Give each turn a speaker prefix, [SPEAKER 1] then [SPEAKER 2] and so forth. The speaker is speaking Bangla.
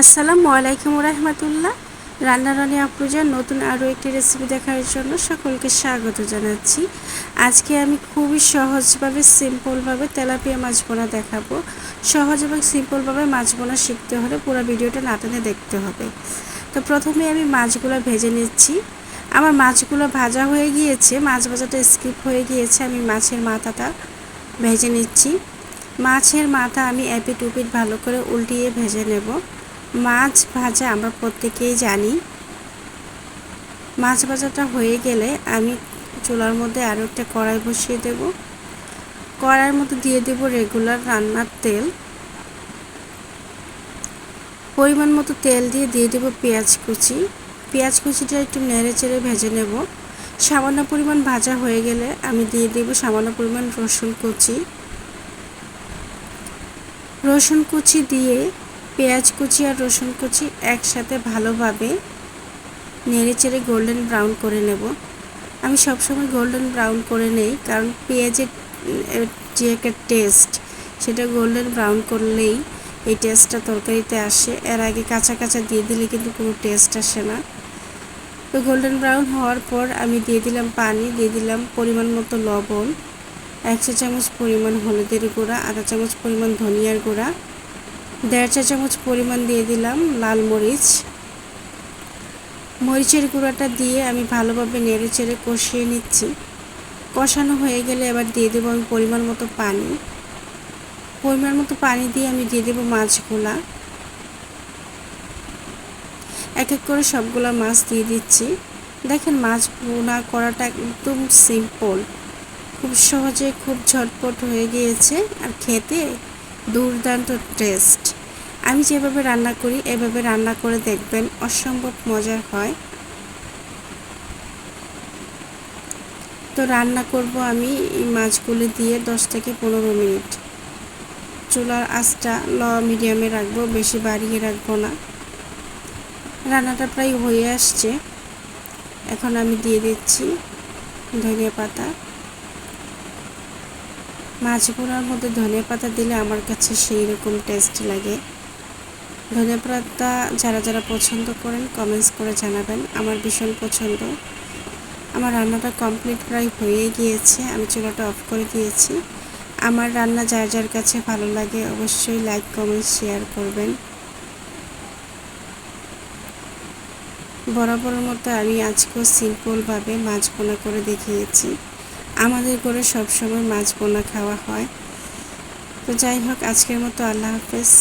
[SPEAKER 1] আসসালামু আলাইকুম রহমতুল্লাহ। রান্নারানি আপ্রুজার নতুন আরও একটি রেসিপি দেখার জন্য সকলকে স্বাগত জানাচ্ছি। আজকে আমি খুবই সহজভাবে সিম্পলভাবে তেলাপিয়া মাছ বোনা দেখাবো। সহজ এবং সিম্পলভাবে মাছ বোনা শিখতে হলে পুরো ভিডিওটা না টেনে দেখতে হবে। তো প্রথমে আমি মাছগুলো ভেজে নিচ্ছি। আমার মাছগুলো ভাজা হয়ে গিয়েছে, মাছ ভাজাটা স্কিপ হয়ে গিয়েছে, আমি মাছের মাথাটা ভেজে নিচ্ছি। মাছের মাথা আমি এপিট উপিট ভালো করে উল্টিয়ে ভেজে নেব। মাছ ভাজা আমরা প্রত্যেকেই জানি। মাছ ভাজাটা হয়ে গেলে আমি চুলার মধ্যে আরও একটা কড়াই বসিয়ে দেব। কড়াইয়ের মধ্যে দিয়ে দেব রেগুলার রান্নার তেল। পরিমাণ মতো তেল দিয়ে দিয়ে দেবো পেঁয়াজ কুচি। পেঁয়াজ কুচিটা একটু নেড়ে চেড়ে ভেজে নেব। সামান্য পরিমাণ ভাজা হয়ে গেলে আমি দিয়ে দেব সামান্য পরিমাণ রসুন কুচি। রসুন কুচি দিয়ে পেঁয়াজ কুচি আর রসুন কুচি একসাথে ভালোভাবে নেড়ে চেড়ে গোল্ডেন ব্রাউন করে নেব। আমি সবসময় গোল্ডেন ব্রাউন করে নেই কারণ পেঁয়াজের যে একটা টেস্ট সেটা গোল্ডেন ব্রাউন করলেই এই টেস্টটা তরকারিতে আসে। এর আগে কাঁচা কাঁচা দিয়ে দিলে কিন্তু কোনো টেস্ট আসে না। তো গোল্ডেন ব্রাউন হওয়ার পর আমি দিয়ে দিলাম পানি, দিয়ে দিলাম পরিমাণ মতো লবণ, একশো চামচ পরিমাণ হলুদের গুঁড়া, আধা চামচ পরিমাণ ধনিয়ার গুঁড়া দেড় চা চামচ পরিমাণ দিয়ে দিলাম লাল মরিচ। মরিচের গুঁড়াটা দিয়ে আমি ভালোভাবে নেড়ে চেড়ে কষিয়ে নিচ্ছি। কষানো হয়ে গেলে এবার দিয়ে দেবো আমি পরিমাণ মতো পানি। পরিমাণ মতো পানি দিয়ে আমি দিয়ে দেবো মাছগুলা। এক এক করে সবগুলো মাছ দিয়ে দিচ্ছি। দেখেন মাছ বোনা করাটা একদম সিম্পল। খুব সহজে খুব ঝটপট হয়ে গিয়েছে আর খেতে দুর্দান্ত টেস্ট। আমি যেভাবে রান্না করি, এভাবে রান্না করে দেখবেন অসম্ভব মজার হয়। তো রান্না করব আমি মাছগুলো দিয়ে দশ থেকে পনেরো মিনিট। চুলার আঁচটা ল মিডিয়ামে রাখব, বেশি বাড়িয়ে রাখব না। রান্নাটা প্রায় হয়ে আসছে। এখন আমি দিয়ে দিচ্ছি ধনিয়া পাতা। মাছ পোড়ার মধ্যে ধনিয়া পাতা দিলে আমার কাছে সেই রকম টেস্ট লাগে। ধনিয়া পাতা যারা যারা পছন্দ করেন কমেন্টস করে জানাবেন। আমার ভীষণ পছন্দ। আমার রান্নাটা কমপ্লিট প্রায় হয়ে গিয়েছে। আমি চুলাটা অফ করে দিয়েছি। আমার রান্না যার যার কাছে ভালো লাগে অবশ্যই লাইক কমেন্ট শেয়ার করবেন। বরাবরের মতো আমি আজকেও সিম্পলভাবে মাছ পোনা করে দেখিয়েছি। আমাদের করে সবসময় মাছ পোনা খাওয়া হয়। তো যাই হোক, আজকের মতো আল্লাহ হাফেজ।